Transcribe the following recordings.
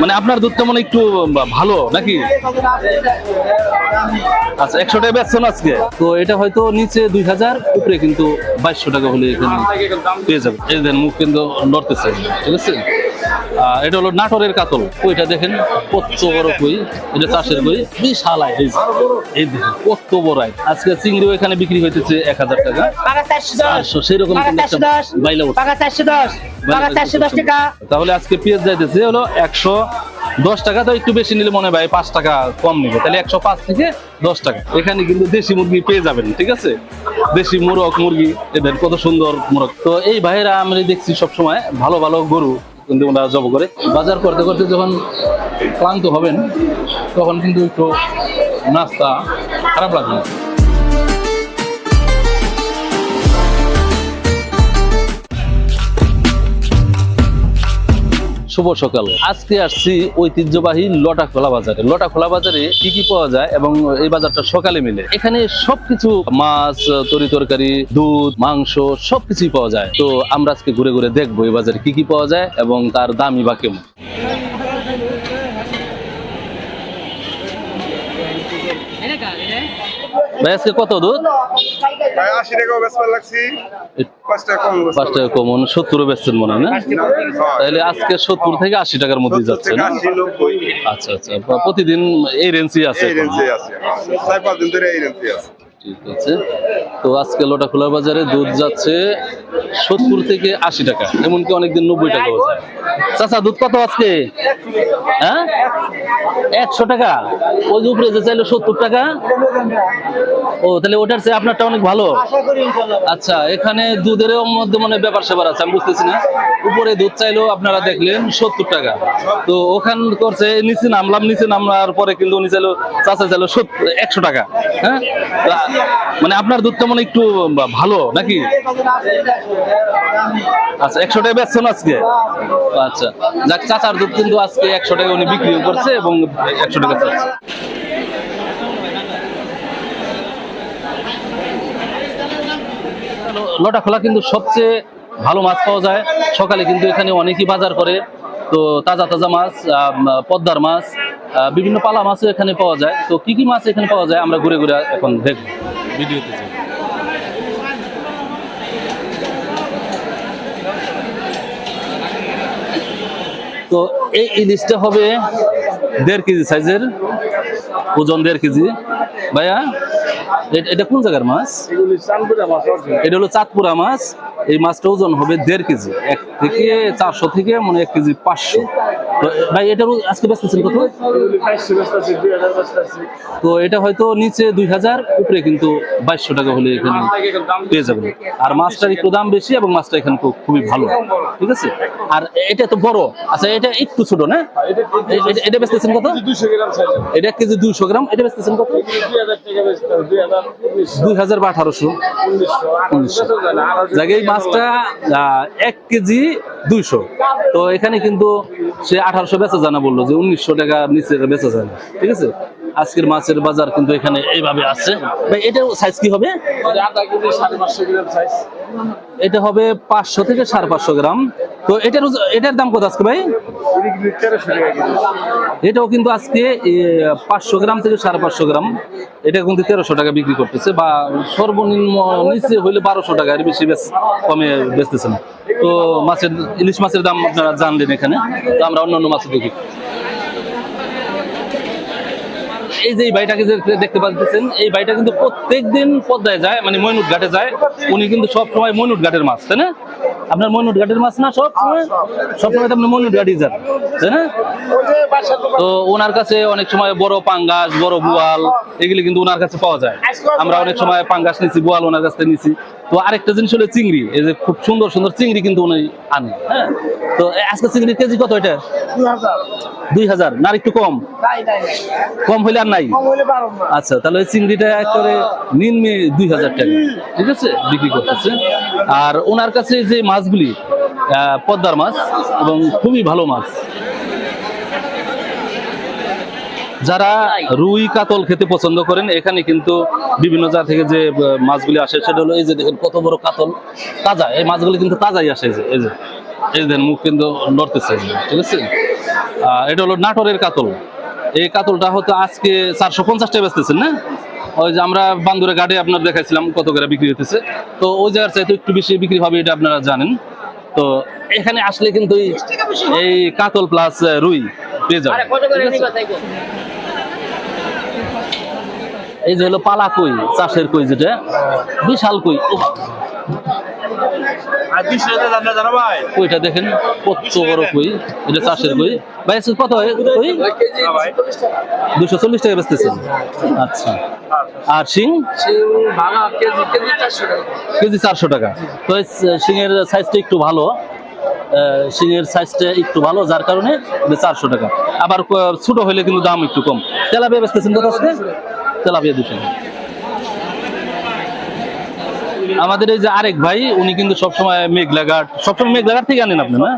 মানে আপনার দুধটা মনে একটু ভালো নাকি? আচ্ছা একশো টাকা বেচছেন আজকে? তো এটা হয়তো নিচে দুই হাজার, উপরে কিন্তু বাইশশো টাকা হলে এখানে পেয়ে যাবে এই দেন, মুখ কিন্তু নড়তেছে, ঠিক আছে? এটা হলো নাটোরের কাতল। কইটা দেখেন কত বড় কই। এটা চাষের কই। বিশাল আয় এই দেখেন কত বড় আয়। আজকে চিংড়িও এখানে বিক্রি হইতেছে এক হাজার টাকা। চারশো সেরকম বাইলা তাহলে আজকে পেঁয়াজ যাইতেছে হলো একশো দশ টাকা। তো একটু বেশি নিলে মনে হয় পাঁচ টাকা কম নিবে। তাহলে একশো পাঁচ থেকে দশ টাকা। এখানে কিন্তু দেশি মুরগি পেয়ে যাবেন ঠিক আছে? দেশি মোরগ মুরগি এদের কত সুন্দর মোরগ। তো এই ভাইয়েরা আমি দেখছি সবসময় ভালো ভালো গরু। কিন্তু ওনারা জব করে। বাজার করতে করতে যখন ক্লান্ত হবেন, তখন কিন্তু একটু নাস্তা খারাপ লাগবে শুভ সকাল। আজকে আসছি ঐতিহ্যবাহী লটা খোলা বাজারে। লটা খোলা বাজারে কি কি পাওয়া যায় এবং এই বাজারটা সকালে মিলে? এখানে সবকিছু মাছ, তরি তরকারি, দুধ, মাংস সবকিছুই পাওয়া যায়। তো আমরা আজকে ঘুরে ঘুরে দেখব এই বাজারে কি কি পাওয়া যায় এবং তার দামই বা কেমন। ভাই আজকে কত দুধ? ভাই আশি টাকা বেচবার লাগছি। পাঁচ টাকা কম পাঁচ টাকা কমন সত্তর বেচছেন মনে হয় না? হ্যাঁ। তাহলে আজকে সত্তর থেকে আশি টাকার মধ্যে যাচ্ছে না নব্বই। আচ্ছা আচ্ছা প্রতিদিন এই রেঞ্জই আছে এই রেঞ্জে আছে। চার পাঁচ দিন ধরে এই রেঞ্জে আছে। ঠিক আছে। তো আজকে লোটা খোলা বাজারে দুধ যাচ্ছে সত্তর থেকে আশি টাকা এমনকি অনেকদিন নব্বই টাকাও যায়। চাচা দুধ কত আজকে? হ্যাঁ? একশো টাকা। ওই উপরে যে চাইলো সত্তর টাকা। ও তাহলে ওটার চেয়ে আপনারটা অনেক ভালো। আচ্ছা এখানে দুধের মধ্যে মানে ব্যাপার সেবার আছে আমি বুঝতেছি না। উপরে দুধ চাইলেও আপনারা দেখলেন সত্তর টাকা। তো ওখান করছে নিচে নামলাম নিচে নামলার পরে কিন্তু উনি চাইলো চাচা চাইলো একশো টাকা। হ্যাঁ? মানে আপনার দুধটা মনে একটু ভালো নাকি? আচ্ছা একশো টাকা বেচছেন আজকে? আচ্ছা। যাক, চাচার দুধ কিন্তু আজকে একশো টাকা উনি বিক্রি করছে এবং একশো টাকা চাচ্ছে। লটা খোলা কিন্তু সবচেয়ে ভালো মাছ পাওয়া যায়। সকালে কিন্তু এখানে অনেকেই বাজার করে। তো তাজা তাজা মাছ পদ্মার মাছ বিভিন্ন পালা মাছও এখানে পাওয়া যায়। তো কি কি মাছ এখানে পাওয়া যায়? আমরা ঘুরে ঘুরে এখন দেখব। ভিডিওতে তো এই ইলিশটা হবে দেড় কেজি সাইজের ওজন দেড় কেজি। ভাইয়া এটা কোন জায়গার মাছ? এটা হলো চাঁদপুরা মাছ। এই মাছটা ওজন হবে দেড় কেজি। এক থেকে চারশো থেকে মনে হয় এক কেজি পাঁচশো। ভাই এটার ও- আজকে বেচতেছেন কত তো এটা হয়তো নিচে দুই হাজার উপরে কিন্তু বাইশশো টাকা হলে এখানে পেয়ে যাবেন। আর মাছটার একটু দাম বেশি এবং মাছটা এখানে খুব- খুবই ভালো। ঠিক আছে? আর এটা তো বড়। আচ্ছা এটা একটু ছোট না? এটা- এটা বেচতেছেন কত এটা এক কেজি দুইশো গ্রাম। এটা বেচতেছেন কত দুই হাজার বা আঠারোশো এই মাছটা এক কেজি দুইশো। তো এখানে কিন্তু সে আঠারোশো বেচা জানা বলল যে উনিশশো টাকা নিচে বেচা যায় ঠিক আছে? আজকের মাছের বাজার কিন্তু এখানে এইভাবে আছে। ভাই এটার সাইজ কি হবে? এটা হবে পাঁচশো থেকে সাড়ে পাঁচশো গ্রাম। তো এটার এটার দাম কত আজকে ভাই? এটাও কিন্তু আজকে পাঁচশো গ্রাম থেকে সাড়ে পাঁচশো গ্রাম। এটা কিন্তু তেরোশো টাকা বিক্রি করতেছে বা সর্বনিম্ন নিচে হইলে বারোশো টাকা, এর বেশি বেশ কমে বেচতেছে না। তো মাছের ইলিশ মাছের দাম আপনারা জানলেন এখানে। তো আমরা অন্যান্য মাছ দেখি। এই যে বাড়িটাকে যে দেখতে পাচ্ছেন, এই বাড়িটা কিন্তু প্রত্যেক দিন পদ্মায় যায় মানে মইনুট ঘাটে যায়। উনি কিন্তু সব সময় মইনুট ঘাটের মাছ, তাই না? আপনার মইনুট ঘাটের মাছ না সব সময় সব সময় তো আপনি মইনুট ঘাটই যান, তাই না? তো ওনার কাছে অনেক সময় বড় পাঙ্গাস, বড় বোয়াল, এগুলি কিন্তু ওনার কাছে পাওয়া যায়। আমরা অনেক সময় পাঙ্গাস নিছি, বোয়াল ওনার কাছে নিছি। তো আরেকটা জিনিস হলো চিংড়ি, এই যে খুব সুন্দর সুন্দর চিংড়ি কিন্তু উনি আনে হ্যাঁ? তো আজকে চিংড়ির কেজি কত এটা? দুই হাজার। না একটু কম? কম হইলে আর নাই? আচ্ছা তাহলে ওই চিংড়িটা করে নিম্নে দুই হাজার টাকা। ঠিক আছে? বিক্রি করতেছে। আর ওনার কাছে যে মাছগুলি পদ্মার মাছ এবং খুবই ভালো মাছ। যারা রুই কাতল খেতে পছন্দ করেন এখানে কিন্তু বিভিন্ন জায়গা থেকে যে মাছগুলি আসে সেটা হলো এই যে দেখেন কত বড় কাতল তাজা। এই মাছগুলি কিন্তু তাজাই আসে এই যে। এই দেখেন মুখ কিন্তু নড়তেছে। ঠিক আছে? আহ, এটা হলো নাটোরের কাতল। এই কাতলটা হয়তো আজকে চারশো পঞ্চাশ টাকা বেচতেছেন না? ওই যে আমরা বান্দুরে ঘাটে আপনার দেখাইছিলাম কত করে বিক্রি হতেছে তো ওই জায়গার চাইতে একটু বেশি বিক্রি হবে এটা আপনারা জানেন। তো এখানে আসলে কিন্তু এই- কাতল প্লাস রুই পেয়ে যাবে? এই যে হলো পালা কই চাষের কই যেটা? বিশাল কই কইটা দেখেন কত বড় কই? এটা চাষের কই? ভাই কত হয়? কই? হ্যাঁ দুশো চল্লিশ টাকা বেচতেছেন। আচ্ছা। আর শিং? কেজি চারশো টাকা। তো শিঙের সাইজটা একটু ভালো। শিঙের সাইজটা একটু ভালো যার কারণে চারশো টাকা। আবার ছোট হলে কিন্তু দাম একটু কম। তেলাপিয়া বেচতেছেন কত আজকে? তেলাপিয়া দুশো। আমাদের এই যে আরেক ভাই, উনি কিন্তু সবসময় মেঘলাঘাট সবসময় মেঘলাঘাট থেকে আনেন আপনি না?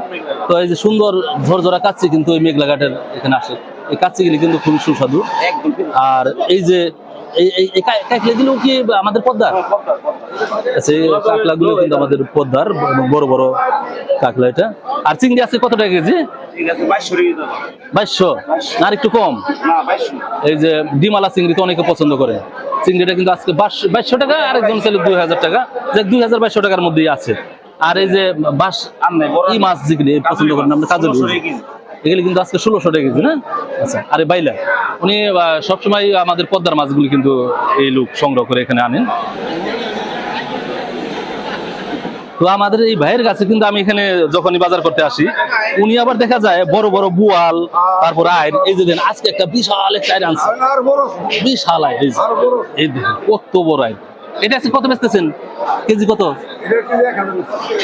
তো এই যে সুন্দর ঝরঝরা কাচ্চি কিন্তু ওই মেঘলাঘাটের এখানে আসে। এই গেলে কিন্তু খুবই সুস্বাদু। আর এই যে কাকলেগুলো কি আমাদের পদ্মা আচ্ছা কাকলাগুলো কিন্তু আমাদের পদ্মার বড় বড় কাকলা এটা। আর চিংড়ি আছে কত টাকা কেজি? বাইশশো না একটু কম? এই যে ডিমালা চিংড়ি তো অনেকে পছন্দ করে। চিংড়িটা কিন্তু আজকে বাইশশো টাকা আর একজন ছেলে দুই হাজার টাকা। যে দুই হাজার বাইশশো টাকার মধ্যেই আছে। আর এই যে বাস এই মাছ যেগুলি পছন্দ করেন আপনি কাজল। এগুলি কিন্তু আজকে ষোলোশো টাকা কেজি না? আচ্ছা। আরে বাইলা উনি সবসময় আমাদের পদ্মার মাছগুলি কিন্তু এই লোক সংগ্রহ করে এখানে আনেন। তো আমাদের এই ভাইয়ের কাছে কিন্তু আমি এখানে যখনই বাজার করতে আসি উনি আবার দেখা যায় বড় বড় বুয়াল তারপর আইন এই যে দেন আজকে একটা বিশাল একটা আইন আনছে। বিশাল আইন এই দেখেন কত বড় আইন। এটা আছে কত বেচতেছেন? কেজি কত?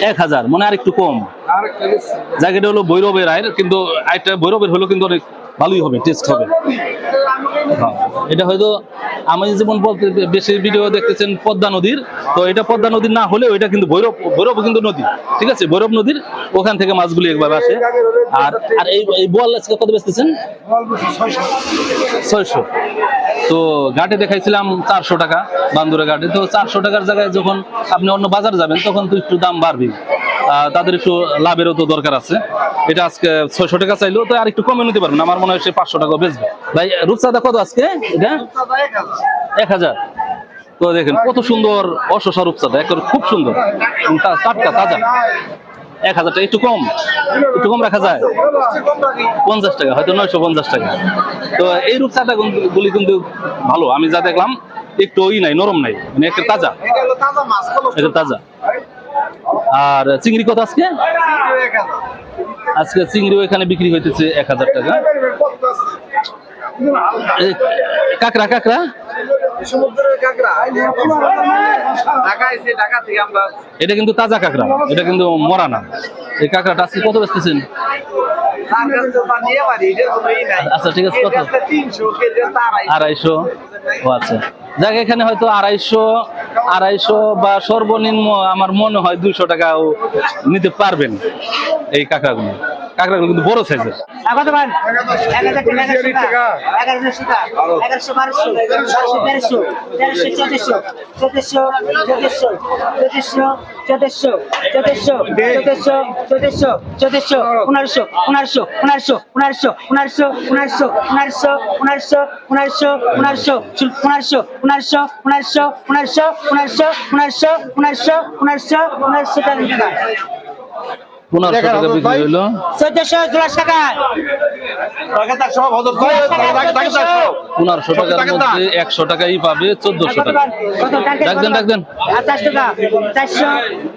এক হাজার মানে আর একটু কম। জায়গাটা হলো ভৈরবের আয়ের কিন্তু আয়টা ভৈরবের হলো কিন্তু অনেক ভালোই হবে টেস্ট হবে। হ্যাঁ, এটা হয়তো আমি যেমন বেশি ভিডিও দেখতেছেন পদ্মা নদীর তো এটা পদ্মা নদীর না হলেও এটা কিন্তু ভৈরব ভৈরব কিন্তু নদী ঠিক আছে? ভৈরব নদীর ওখান থেকে মাছগুলি একবার আসে। আর আর এই বোয়াল আজকে কত বেচতেছেন? ছয়শো। তো ঘাটে দেখাইছিলাম চারশো টাকা বান্দুরা ঘাটে। তো চারশো টাকার জায়গায় যখন আপনি অন্য বাজার যাবেন তখন তো একটু দাম বাড়বে তাদের একটু লাভেরও তো দরকার আছে। এটা আজকে ছয়শো টাকা চাইলেও তো আর একটু কমে নিতে পারবেন। আমার মনে হয় সে পাঁচশো টাকা বেচবে। ভাই রূপসাদা কত আজকে? এটা? এক হাজার। তো দেখেন কত সুন্দর অশোষা রূপসাদা একবার খুব সুন্দর। টাটকা তাজা। এক হাজার টাকা একটু কম একটু কম রাখা যায়। পঞ্চাশ টাকা হয়তো নয়শো পঞ্চাশ টাকা। তো এই রূপচাটা গুলি কিন্তু ভালো। আমি যা দেখলাম একটু ওই নাই নরম নাই। মানে একটা তাজা। তাজা এটা তাজা। আর চিংড়ি কত আজকে? আজকে চিংড়িও এখানে বিক্রি হইতেছে এক হাজার টাকা। কাকড়া কাকড়া? এটা কিন্তু তাজা কাকড়া এটা কিন্তু মরা না। এই কাকড়াটা আজকে কত বেচতেছেন? আচ্ছা, ঠিক আছে, কত? আড়াইশো। ও আচ্ছা। যাক এখানে হয়তো আড়াইশো আড়াইশো বা সর্বনিম্ন আমার মনে হয় দুইশো টাকাও নিতে পারবেন এই কাঁকড়াগুলো। কাঁকড়াগুলো কিন্তু বড় সাইজের কত টাকা, এগারোশো বারোশো, তেরোশো, তেরোশো, চোদ্দশো, চোদ্দশো, চোদ্দশো, চোদ্দশো, চোদ্দশো, চোদ্দশো, চোদ্দশো, চোদ্দশো, পনেরোশো, পনেরোশো, পনেরোশো, পনেরোশো, পনেরোশো, পনেরোশো, পনেরোশো, পনেরোশো, পনেরোশো, পনেরোশো, চুল- পনেরোশো, পনেরোশো, পনেরোশো, পনেরোশো, পনেরোশো, পনেরোশো, পনেরোশো, পনেরোশো, পনেরোশো টাকা। পনেরোশো টাকা বিক্রি হইল চোদ্দশো চুরাশি টাকা পনেরোশো টাকার মধ্যে একশো টাকাই পাবে চোদ্দশো টাকা ডাকদেন আর চারশো টাকা চারশো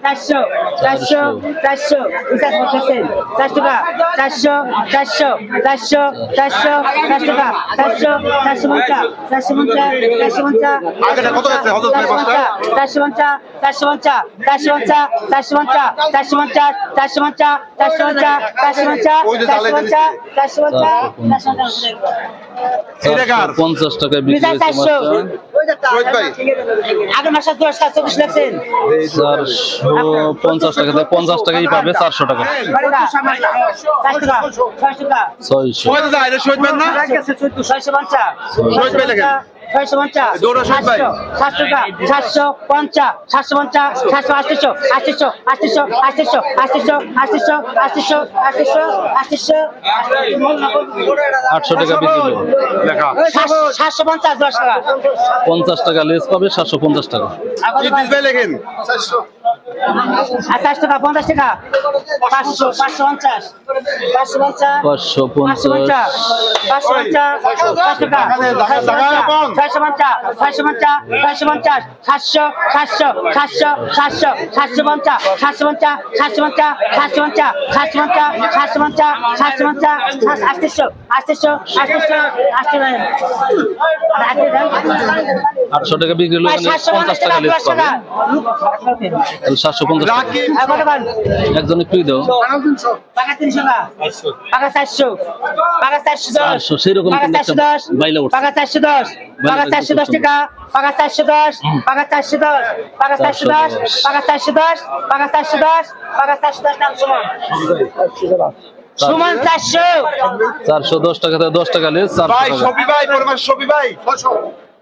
চারশো চারশো চারশো চারশো টাকা চারশো চারশো চারশো চারশো চারশো টাকা চারশো চারশো পঞ্চাশ চারশো পঞ্চাশ চারশো পঞ্চাশ? চারশো পঞ্চাশ চারশো পঞ্চাশ চারশো পঞ্চাশ চারশো পঞ্চাশ চারশো পঞ্চাশ চারশো পঞ্চাশ চারশো চারশো পঞ্চাশ টাকা চব্বিশ লাগছেন পঞ্চাশ টাকা পঞ্চাশ টাকাই চারশো টাকা পঞ্চাশ ছয়শো পঞ্চাশ। সাতশো পঞ্চাশ সাতশো পঞ্চাশ সাতশো আটশো আটশো আটশো আটশো আটশো আটশো আটশো আটশো আটশো আটশো টাকা বিক্রি হলো লেখা সাতশো পঞ্চাশ দশ টাকা। পঞ্চাশ টাকা লেস পাবে সাতশো পঞ্চাশ টাকা। লেখেন আঠাশ টাকা পঞ্চাশ টাকা? পাঁচশো পাঁচশো পঞ্চাশ। পাঁচশো পঞ্চাশ পাঁচশো পঞ্চাশ। পাঁচশো পঞ্চাশ পাঁচ টাকা। ছয়শো পঞ্চাশ ছয়শো পঞ্চাশ ছয়শো পঞ্চাশ সাতশো সাতশো সাতশো সাতশো সাতশো পঞ্চাশ সাতশো পঞ্চাশ সাতশো পঞ্চাশ সাতশো পঞ্চাশ সাতশো পঞ্চাশ সাতশো পঞ্চাশ সাতশো পঞ্চাশ আটশো আটশো আটশো আটশো আটশো টাকা বিক্রি হলো পঞ্চাশ টাকা। সাতশো পঞ্চাশ একজন একটু দাও। চারশো। দশ। চারশো, সেরকম দশ। বাইলে উঠছে। পাকা চারশো দশ। পাকা চারশো দশ টাকা। পাকা চারশো দশ। পাকা চারশো দশ। পাকা চারশো দশ। পাকা চারশো দশ। পাকা চারশো দশ। পাকা চারশো দশ সমান। সমান চারশো। চারশো দশ টাকা দশ টাকা লেস ভাই ভাই ভাই।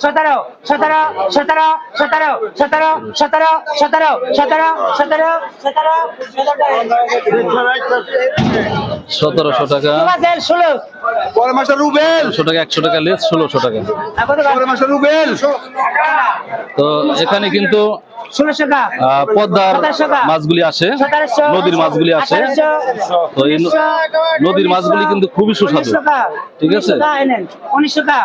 সতেরো সতেরো সতেরো সতেরো সতেরো সতেরো সতেরো সতেরো সতেরো সতেরো সতেরোশো টাকা ষোলো পরের মাসে রুবেল একশো টাকা একশো টাকা লেস ষোলোশো টাকা পরের মাসে রুবেল তো এখানে কিন্তু পদ্মার মাছগুলি আসে নদীর মাছগুলি আসে তো এই নদীর মাছগুলি কিন্তু খুবই সুস্বাদু ঠিক আছে উনিশশো টাকা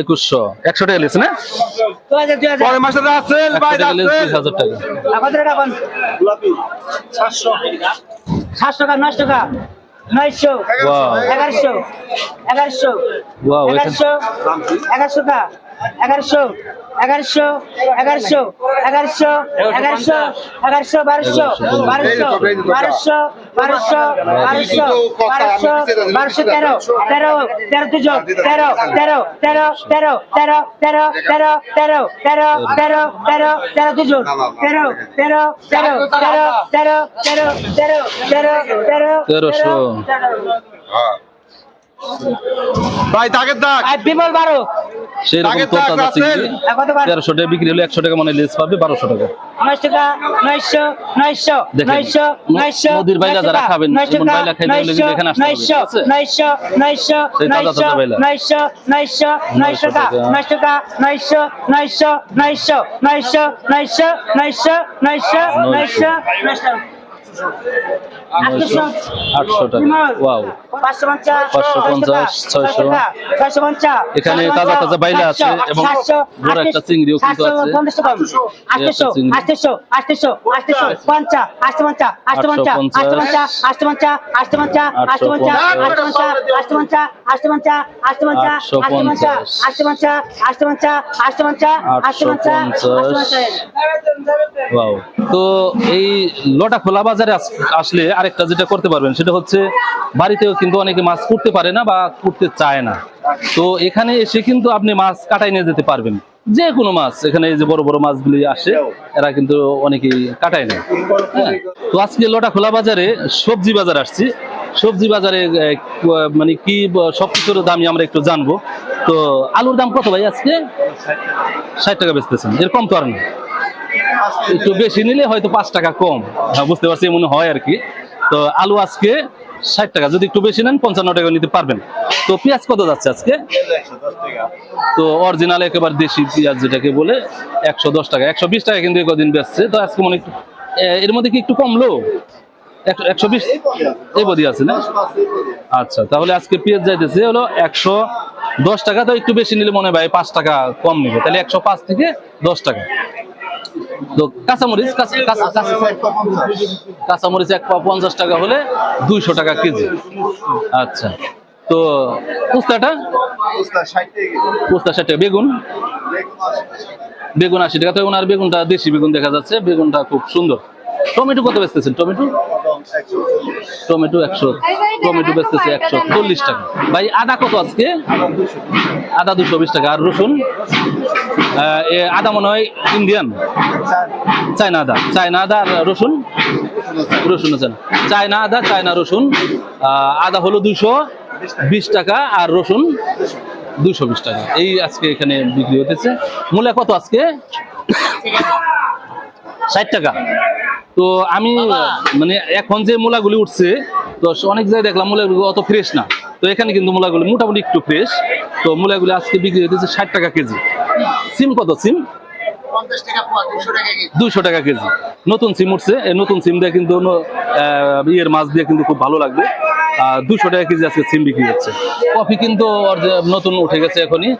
একুশশো। একশো টাকা লিখছে না? পরের মাসে টাকা কত টাকা। নয়শো. এগারোশো এগারোশো এগারোশো এগারোশো টাকা এগারোশো এগারোশো এগারোশো এগারোশো এগারোশো এগারোশো বারোশো বারোশো বারোশো বারোশো বারোশো বারোশো বারোশো তেরো তেরো তেরো দুজন তেরো তেরো তেরো তেরো তেরো তেরো তেরো তেরো তেরো তেরো তেরো তেরো দুজন তেরো তেরো তেরো তেরো তেরো তেরো তেরো তেরো তেরো তেরোশো। ভাই দাগের দাগ বিমল বারো সেই রকম তোতা যাচ্ছে তেরোশো টাকা বিক্রি হলে একশো টাকা মানে লেস পাবে বারোশো টাকা নয়শো টাকা নয়শো নয়শো নয়শো ন- নয়শো নদীর বাইলা যারা খাবেন, এমন বাইলা খাইতে হলে কিন্তু এখানে আসতে হবে, নয়শো? নয়শো নয়শো নয়শো। নয়শো নয়শো। নয়শো টাকা নয়শো নয়শো নয়শো নয়শো নয়শো নয়শো নয়শো নয়শো নয়শো নয়শো আটশো টাকা ওয়াও পাঁচশো পঞ্চাশ ছয়শো। এখানে তাজা তাজা বাইলা আছে এবং বড় একটা চিংড়িও কিন্তু আছে। আটশো। আটশো আটশো আটশো পঞ্চাশ আটশো পঞ্চাশ আটশো পঞ্চাশ আটশো পঞ্চাশ আটশো পঞ্চাশ আটশো পঞ্চাশ আটশো পঞ্চাশ আটশো পঞ্চাশ আটশো ওয়াও তো এই লটা খোলা বাজারে আস- আসলে আরেকটা যেটা করতে পারবেন, সেটা হচ্ছে বাড়িতেও কিন্তু অনেকে মাছ করতে পারে না বা করতে চায় না। তো এখানে এসে কিন্তু আপনি মাছ কাটাই নিয়ে যেতে পারবেন। যে কোনো মাছ, এখানে যে বড় বড় মাছগুলি আসে, এরা কিন্তু অনেকেই কাটায় নেয়। হ্যাঁ তো আজকে লটা খোলা বাজারে সবজি বাজার আসছি। সবজি বাজারে মানে কি সবকিছুর দামই আমরা একটু জানব। তো আলুর দাম কত ভাই আজকে? ষাট টাকা বেচতেছেন। এর কম তো আর না একটু বেশি নিলে হয়তো পাঁচ টাকা কম। হ্যাঁ, বুঝতে পারছি মনে হয় আর কি। তো আলু আজকে ষাট টাকা। যদি একটু বেশি নেন পঞ্চান্ন টাকা নিতে পারবেন। তো পেঁয়াজ কত যাচ্ছে আজকে? তো অরিজিনাল একেবারে দেশি পেঁয়াজ যেটাকে বলে একশো দশ টাকা। একশো বিশ টাকা কিন্তু কদিন বেচছে। তো আজকে মনে এর মধ্যে কি একটু কমলো একশো বিশ? এই বদি আছে না? আচ্ছা তাহলে আজকে পেঁয়াজ যাইতেছে হলো একশো দশ টাকা। তো একটু বেশি নিলে মনে হয় পাঁচ টাকা কম নিবে। তাহলে একশো পাঁচ থেকে দশ টাকা। তো কাঁচামরিচ কাঁচা কাঁচা- কাঁচা- কাঁচামরিচ এক পা পঞ্চাশ। টাকা হলে দুইশো টাকা কেজি। আচ্ছা। তো পুস্তাটা পুস্তা ষাট টাকা বেগুন? বেগুন আশি টাকা। তো ওনার বেগুনটা দেশি বেগুন দেখা যাচ্ছে। বেগুনটা খুব সুন্দর। টমেটো কত বেচতেছেন? টমেটো? টমেটো একশো। টমেটো বেচতেছে একশো। চল্লিশ টাকা। ভাই, আদা কত আজকে? আদা দুশো বিশ টাকা। আর রসুন? আদা মনে হয় ইন্ডিয়ান? চায়না আদা। চায়না আদা আর রসুন? রসুন আছে না চায়না আদা, চায়না রসুন। আদা হলো দুশো বিশ টাকা আর রসুন দুশো বিশ টাকা। এই আজকে এখানে বিক্রি হতেছে মূল্য কত আজকে? ষাট টাকা। তো আমি মানে এখন যে মূলাগুলি উঠছে তো অনেক জায়গায় দেখলাম মূলাগুলি অত ফ্রেশ না। তো এখানে কিন্তু মূলাগুলি মোটামুটি একটু ফ্রেশ তো মূলাগুলি আজকে বিক্রি হতেছে ষাট টাকা কেজি। সিম কত সিম? দুইশো টাকা কেজি। নতুন সিম উঠছে। এই নতুন সিম দিয়ে কিন্তু ইয়ের মাছ দিয়ে কিন্তু খুব ভালো লাগবে। আর দুশো টাকা কেজি আজকে সিম বিক্রি হচ্ছে। কফি কিন্তু নতুন উঠে গেছে এখনই।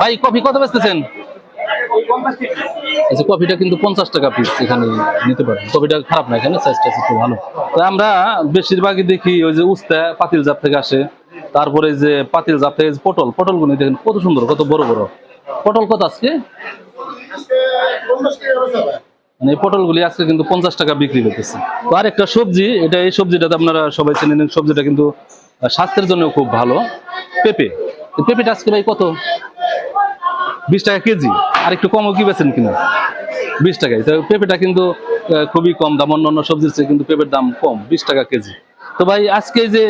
ভাই কফি কত বেচতেছেন? আচ্ছা কফিটা কিন্তু পঞ্চাশ টাকা পিস এখানে নিতে পারেন। কফিটা খারাপ না, এখানে সাইজটা একটু ভালো। তো আমরা বেশিরভাগই দেখি ওই যে উস্তা পাতিল জাত থেকে আসে, তারপরে যে পাতিল জাত থেকে পটল, পটলগুলো দেখেন কত সুন্দর, কত বড় বড়। পটল কত আজকে? মানে এই পটলগুলি আজকে কিন্তু পঞ্চাশ টাকা বিক্রি করতেছে। তো আর একটা সবজি, এটা এই সবজিটাতে আপনারা সবাই চেনে নেন, সবজিটা কিন্তু স্বাস্থ্যের জন্য খুব ভালো। পেঁপে। পেঁপেটা আজকে ভাই কত? বিশ টাকা কেজি। আর একটু কমও কি বেছেন কিনা? বিশ টাকায়। তো পেঁপেটা কিন্তু খুবই কম দাম অন্য অন্য সবজির চেয়ে কিন্তু পেঁপের দাম কম, বিশ টাকা কেজি। তো ভাই, আজকে যে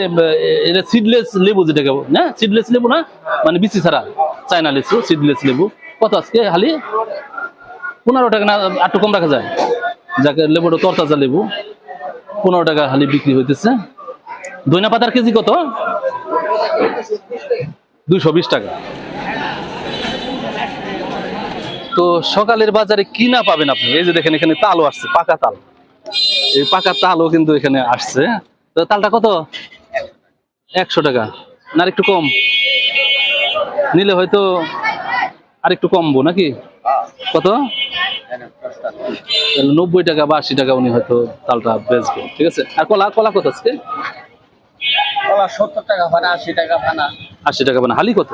এটা সিডলেস লেবু যেটাকে না? সিডলেস লেবু না? মানে বিচি ছাড়া, চায়না লিচু সিডলেস লেবু। কত আজকে হালি? পনেরো টাকা না একটু কম রাখা যায়। যাকে লেবুটা তরতাজা লেবু, পনেরো টাকা হালি বিক্রি হইতেছে। দইনা পাতার কেজি কত? দুইশো বিশ টাকা। তো সকালের বাজারে কি না পাবেন আপনি? এই যে দেখেন এখানে তালও আসছে পাকা তাল। এই পাকা তালও কিন্তু এখানে আসছে। তো তালটা কত? একশো টাকা। না আর একটু কম। নিলে হয়তো আর একটু কমবো নাকি? কত? নব্বই টাকা বা আশি টাকা উনি হয়তো তালটা বেচবে ঠিক আছে? আর কলা কলা কত আজকে? সত্তর টাকা ভাড়া আশি টাকা ভাড়া। আশি টাকা মানে হালি কত?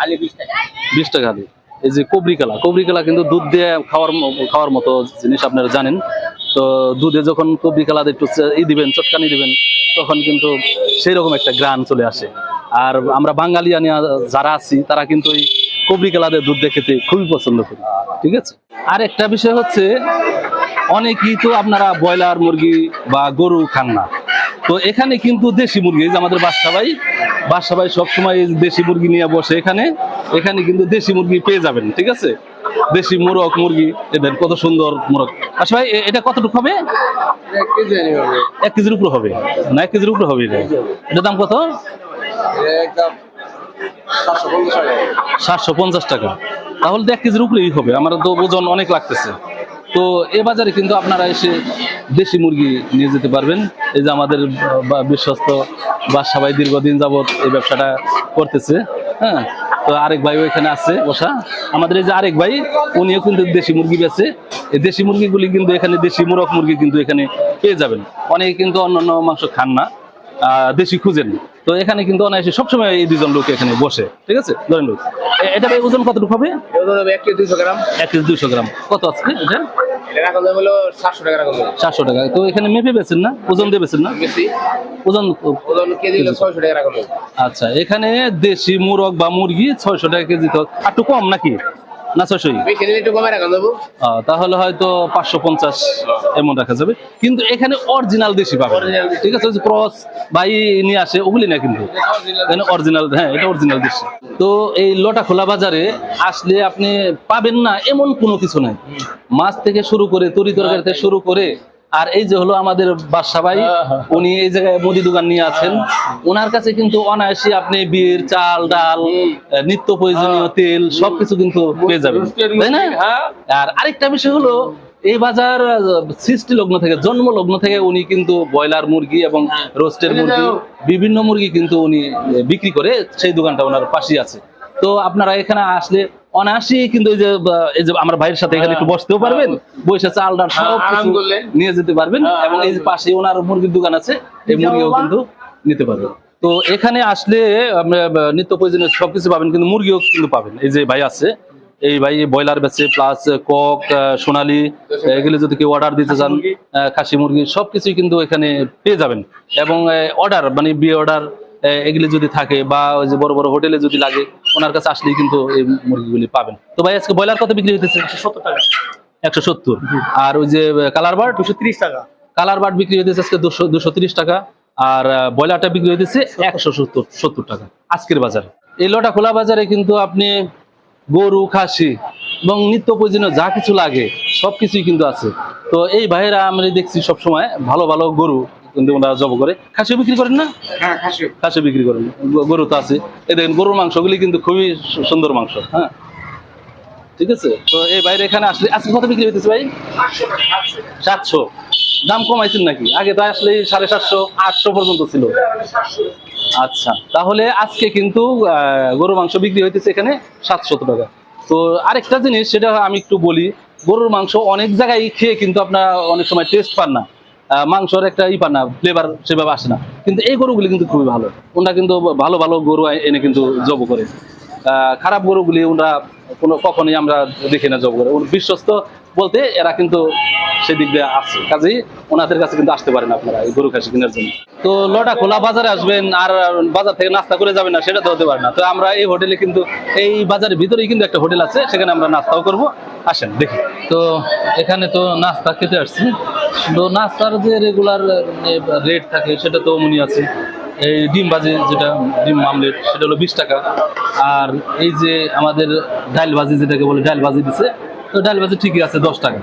হালি বিশ টাকা। বিশ টাকা হালি। এই যে কবরি কলা কবরি কলা কিন্তু দুধ দিয়ে খাওয়ার খাওয়ার মতো জিনিস আপনারা জানেন। তো দুধে যখন কবরি কলা একটু ই দিবেন, চটকানি দিবেন, তখন কিন্তু সেই রকম একটা গ্রান চলে আসে। আর আমরা বাঙালিয়ানিয়া যারা আছি, তারা কিন্তু এই কলাদের দুধ দিয়ে খেতে খুবই পছন্দ করি, ঠিক আছে? আর একটা বিষয় হচ্ছে, অনেকেই তো আপনারা ব্রয়লার মুরগি বা গরু খান না। তো এখানে কিন্তু দেশি মুরগি যে আমাদের বাদশা ভাই বাদশা ভাই সবসময় দেশি মুরগি নিয়ে বসে এখানে। এখানে কিন্তু দেশি মুরগি পেয়ে যাবেন ঠিক আছে? দেশি মোরগ মুরগি এদের কত সুন্দর মোরগ। আচ্ছা ভাই এটা কতটুকু হবে? এক কেজির উপরে হবে? না এক কেজির উপরে হবে এটা। এটার দাম কত? সাতশো পঞ্চাশ টাকা। সাতশো পঞ্চাশ টাকা। তাহলে তো এক কেজির উপরেই হবে। আমার তো ওজন অনেক লাগতেছে। তো এ বাজারে কিন্তু আপনারা এসে দেশি মুরগি নিয়ে যেতে পারবেন। এই যে আমাদের বিশ্বস্ত বা সবাই দীর্ঘদিন যাবত এই ব্যবসাটা করতেছে হ্যাঁ? তো আরেক ভাই এখানে আছে, বসা। আমাদের এই যে আরেক ভাই, উনিও কিন্তু দেশি মুরগি বেছে এই দেশি মুরগিগুলি কিন্তু এখানে দেশি মুরগ মুরগি কিন্তু এখানে পেয়ে যাবেন। অনেকে কিন্তু অন্যান্য মাংস খান না দেশি খুঁজেন। তো এখানে কিন্তু অনায়াসে সবসময় এই দুজন লোক এখানে বসে ঠিক আছে? ধরেন লোক এটা ওজন কতটুকু হবে? ওজন হবে এক কেজি দুশো গ্রাম। এক কেজি গ্রাম। কত আজকে এটা? সাতশো টাকা তো এখানে মেপে বেছেন না? ওজন দিয়ে বেছেন না? ওজন ওজন কেজি ছয়শো টাকা আচ্ছা এখানে দেশি মুরগ বা মুরগি ছয়শো টাকা কেজি তো। আর একটু কম নাকি? না ছয়শই তাহলে হয়তো পাঁচশো পঞ্চাশ এমন রাখা যাবে। কিন্তু এখানে অরিজিনাল দেশি পাবে ঠিক আছে ক্রস বা নিয়ে আসে ওগুলি না কিন্তু। অরিজিনাল হ্যাঁ এটা অরিজিনাল দেশি। তো এই লটা খোলা বাজারে আসলে আপনি পাবেন না এমন কোনো কিছু নাই। মাছ থেকে শুরু করে তরি তরকারি থেকে শুরু করে আর এই যে হলো আমাদের বাদশা ভাই উনি এই জায়গায় মুদি দোকান নিয়ে আছেন। ওনার কাছে কিন্তু অনায়াসে আপনি বীর চাল ডাল নিত্য প্রয়োজনীয় তেল সবকিছু কিন্তু পেয়ে যাবেন। তাই না? আর আরেকটা বিষয় হলো এই বাজার সৃষ্টি লগ্ন থেকে জন্ম লগ্ন থেকে উনি কিন্তু ব্রয়লার মুরগি এবং রোস্টের মুরগি বিভিন্ন মুরগি কিন্তু উনি বিক্রি করে সেই দোকানটা ওনার পাশেই আছে। তো আপনারা এখানে আসলে অনায়াসি কিন্তু এই যে এই যে আমার ভাইয়ের সাথে এখানে একটু বসতেও পারবেন বসে চাল ডাল সব। নিয়ে যেতে পারবেন। এবং এই যে পাশে ওনার মুরগির দোকান আছে এই মুরগিও কিন্তু নিতে পারবেন তো এখানে আসলে নিত্য প্রয়োজনীয় সবকিছু পাবেন কিন্তু মুরগিও কিন্তু পাবেন। এই যে ভাই আছে এই ভাই ব্রয়লার বেচে প্লাস কক সোনালী এগুলো যদি কেউ অর্ডার দিতে চান খাসি মুরগি সবকিছুই কিন্তু এখানে পেয়ে যাবেন। এবং অর্ডার মানে বিয়ে অর্ডার এগুলি যদি থাকে বা ওই যে বড় বড় হোটেলে যদি লাগে ওনার কাছে আসলেই কিন্তু এই মুরগিগুলি পাবেন। তো ভাই আজকে ব্রয়লার কত বিক্রি হইতেছে? সত্তর টাকা। একশো সত্তর আর ওই যে কালার বার্ড? দুশো ত্রিশ টাকা। কালার বার্ড বিক্রি হইতেছে আজকে দুশো দুশো তিরিশ টাকা। আর ব্রয়লারটা বিক্রি হইতেছে একশো সত্তর সত্তর টাকা আজকের বাজার। এই লটা খোলা বাজারে কিন্তু আপনি গরু খাসি এবং নিত্য প্রয়োজনীয় যা কিছু লাগে সবকিছুই কিন্তু আছে। তো এই ভাইয়েরা আমরা দেখছি সবসময় ভালো ভালো গরু। কিন্তু ওনারা জব করে। খাসি বিক্রি করেন না? হ্যাঁ খাসি বিক্রি করেন। গরু তো আছে। এই দেখেন গরুর মাংসগুলি কিন্তু খুবই সুন্দর মাংস হ্যাঁ। ঠিক আছে? তো এই বাইরে এখানে আসলে আজকে কত বিক্রি হইতেছে ভাই? সাতশো। দাম কমাইছেন নাকি? আগে তো আসলে সাড়ে সাতশো আটশো পর্যন্ত ছিল। আচ্ছা তাহলে আজকে কিন্তু গরুর মাংস বিক্রি হইতেছে এখানে সাতশত টাকা। তো আরেকটা জিনিস সেটা আমি একটু বলি। গরুর মাংস অনেক জায়গায় খেয়ে কিন্তু আপনার অনেক সময় টেস্ট পান না। মাংসর একটা ই পান না ফ্লেভার সেভাবে আসে না। কিন্তু এই গরুগুলি কিন্তু খুবই ভালো। ওনারা কিন্তু ভালো ভালো গরু এনে কিন্তু জব করে। খারাপ গরুগুলি ওনারা কোনো কখনোই আমরা দেখি না জব করে। বিশ্বস্ত বলতে এরা কিন্তু সেদিক দিয়ে আসছে কাজেই ওনাদের কাছে কিন্তু আসতে পারেন আপনারা এই গরু খাসি কেনার জন্য। তো লটা খোলা বাজারে আসবেন আর বাজার থেকে নাস্তা করে যাবেন না, সেটা তো হতে পারে না। তো আমরা এই হোটেলে কিন্তু এই বাজারের ভিতরেই কিন্তু একটা হোটেল আছে, সেখানে আমরা নাস্তাও করব। আসেন, দেখি। তো এখানে তো নাস্তা খেতে আসছি। নাস্তার যে রেগুলার রেট থাকে, সেটা তো মনে আছে। এই ডিম ভাজি যেটা, ডিম আমলেট, সেটা হলো বিশ টাকা। আর এই যে আমাদের ডাল ভাজি যেটাকে বলে, ডাল ভাজি দিছে, তো ডাল ভাজি ঠিকই আছে দশ টাকা।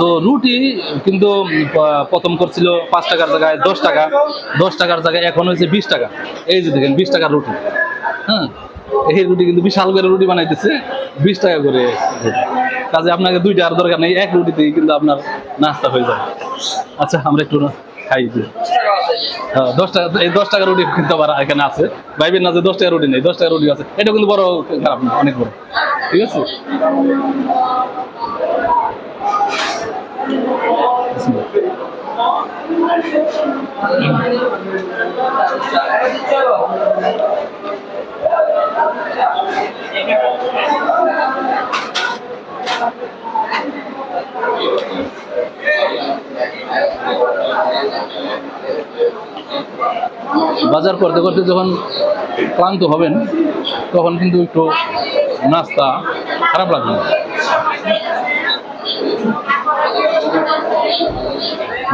তো রুটি কিন্তু প্রথম করছিল পাঁচ টাকার জায়গায় দশ টাকা, দশ টাকার জায়গায় এখন হয়েছে বিশ টাকা। এই যে দেখেন, বিশ টাকার রুটি। হ্যাঁ এই রুটি কিন্তু বিশাল করে রুটি বানাইতেছে বিশ টাকা করে। কাজে আপনাকে দুইটা আর দরকার নেই এক রুটিতেই কিন্তু আপনার নাস্তা হয়ে যাবে। আচ্ছা আমরা একটু খাই হ্যাঁ, দশ টাকা এই দশ টাকা রুটি কিন্তু আবার এখানে আছে। ভাইবেন না যে দশ টাকা রুটি নেই দশ টাকা রুটি আছে। এটা কিন্তু বড় খারাপ না অনেক বড়। ঠিক আছে? বাজার করতে করতে যখন ক্লান্ত হবেন তখন কিন্তু একটু নাস্তা খারাপ লাগবে।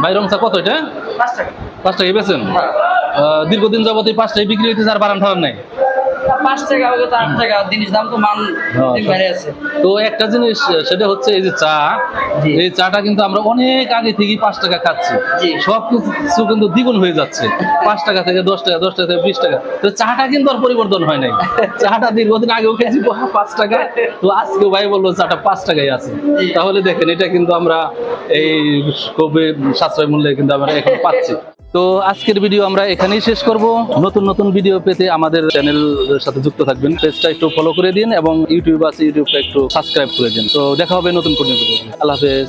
ভাই রংসা কত এটা? পাঁচ টাকা। পাঁচ টাকা বেছেন দীর্ঘদিন যাবত এই পাঁচটাই বিক্রি হইতেছে আর বারান ঠারান নাই? পাঁচ টাকা হবে আট টাকা জিনিস দাম তো মান হ্যাঁ, বেড়ে আছে। তো একটা জিনিস সেটা হচ্ছে এই যে চা এই চাটা কিন্তু আমরা অনেক আগে থেকেই পাঁচ টাকা খাচ্ছি। সব কিছু কিন্তু দ্বিগুণ হয়ে যাচ্ছে। পাঁচ টাকা থেকে দশ টাকা দশ টাকা থেকে বিশ টাকা। তো চাটা কিন্তু আর পরিবর্তন হয় নাই। চাটা দীর্ঘদিন আগেও খেয়েছি পাঁচ টাকা তো আজকে ভাই বলল চাটা পাঁচ টাকাই আছে। তাহলে দেখেন এটা কিন্তু আমরা এই খুবই সাশ্রয় মূল্যে কিন্তু আমরা এখন পাচ্ছি। তো আজকের ভিডিও আমরা এখানেই শেষ করব। নতুন নতুন ভিডিও পেতে আমাদের চ্যানেলের সাথে যুক্ত থাকবেন। পেজটা একটু ফলো করে দিন এবং ইউটিউব আছে, ইউটিউবটা একটু সাবস্ক্রাইব করে দিন। তো দেখা হবে নতুন কোনো ভিডিও আল্লাহ হাফেজ।